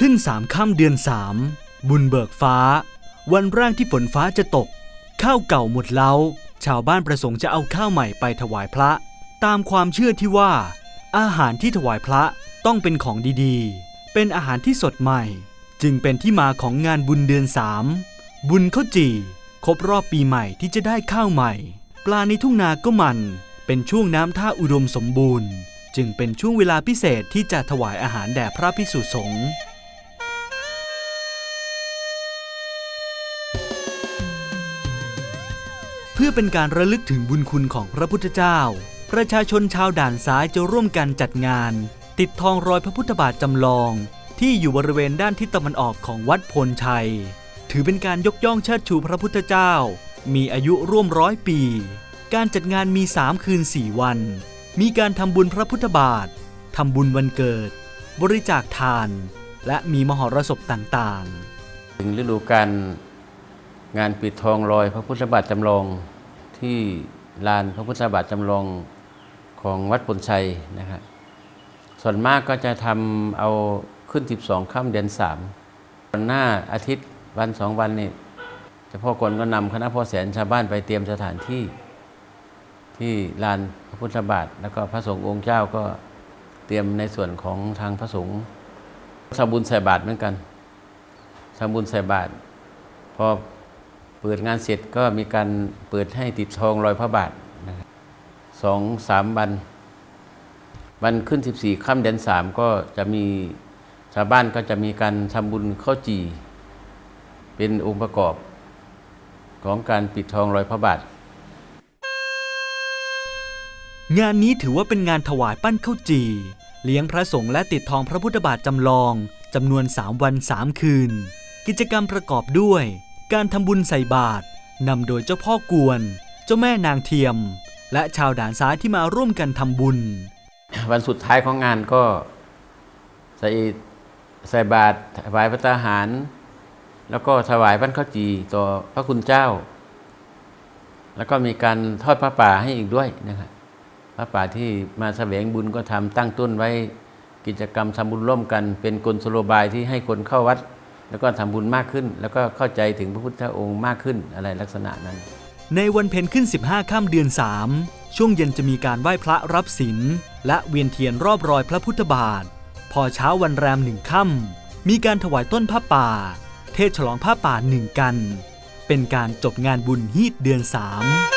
ขึ้นสามค่ำเดือนสามบุญเบิกฟ้า วันแรกที่ฝนฟ้าจะตก ข้าวเก่าหมดแล้วชาวบ้านประสงค์จะเอาข้าวใหม่ไปถวายพระ ตามความเชื่อที่ว่า อาหารที่ถวายพระต้องเป็นของดีๆ เป็นอาหารที่สดใหม่ จึงเป็นที่มาของงานบุญเดือนสามบุญข้าวจี่ครบรอบปีใหม่ที่จะได้ข้าวใหม่ ปลาในทุ่งนาก็มัน เป็นช่วงน้ำท่าอุดมสมบูรณ์ จึงเป็นช่วงเวลาพิเศษที่จะถวายอาหารแด่พระพิสุสงฆ์ พื่อเป็นการระลึกถึงบุญคุณของพระพุทธเจ้า ประชาชนชาวด่านซ้ายจะร่วมกันจัดงาน ติดทองรอยพระพุทธบาทจำลอง ที่อยู่บริเวณด้านทิศตะวันออกของวัดพลชัย ถือเป็นการยกย่องเชิดชูพระพุทธเจ้า มีอายุร่วมร้อยปี การจัดงานมี 3 คืน 4 วัน มีการทำบุญพระพุทธบาททำบุญวันเกิด บริจาคทาน และมีมหรสพต่างๆ ถึงฤดูการงานปิดทองลอยพระพุทธบาทจำลอง ที่ลานพระพุทธบาทจำลองของวัดพลชัยนะครับส่วนมากก็จะทำเอาขึ้น 12ค่ำเดือน3วันหน้าอาทิตย์วันสองวันนี่เฉพาะคนก็นำคณะพ่อแสนชาวบ้านไปเตรียมสถานที่ที่ลานพระพุทธบาท แล้วก็พระสงฆ์องค์เจ้าก็เตรียมในส่วนของทางพระสงฆ์ทำบุญใส่บาตรเหมือนกันทำบุญใส่บาตรพอ เปิดงานเสร็จก็มีการเปิดให้ติดทองรอยพระบาทนะสองสามวัน วันขึ้น 14ค่ำเดือนสามก็จะมีชาวบ้านก็จะมีการทำบุญข้าวจี เป็นองค์ประกอบของการปิดทองรอยพระบาท งานนี้ถือว่าเป็นงานถวายปั้นข้าวจี เลี้ยงพระสงฆ์และติดทองพระพุทธบาทจำลองจำนวน 3 วัน 3 คืน กิจกรรมประกอบด้วย การทำบุญใส่บาตรนำโดยเจ้าพ่อกวน เจ้าแม่นางเทียม และชาวด่านซ้ายที่มาร่วมกันทำบุญ วันสุดท้ายของงานก็ใส่ใส่บาตรถวายพระทหาร แล้วก็ถวายพันข้าวจีต่อพระคุณเจ้า แล้วก็มีการทอดพระป่าให้อีกด้วยนะครับพระป่าที่มาแสวงบุญก็ทำตั้งต้นไว้กิจกรรมทำบุญร่วมกัน เป็นกลสโลบายที่ให้คนเข้าวัด แล้วก็ทำบุญมากขึ้น แล้วก็เข้าใจถึงพระพุทธองค์มากขึ้นอะไรลักษณะนั้น ในวันเพ็ญขึ้น 15ค่ำเดือน 3 ช่วงเย็นจะมีการไหว้พระรับศีลและเวียนเทียนรอบรอยพระพุทธบาท พอเช้าวันแรมหนึ่งค่ำมีการถวายต้นผ้าป่า เทศฉลองผ้าป่าหนึ่งกัน เป็นการจบงานบุญฮีดเดือน3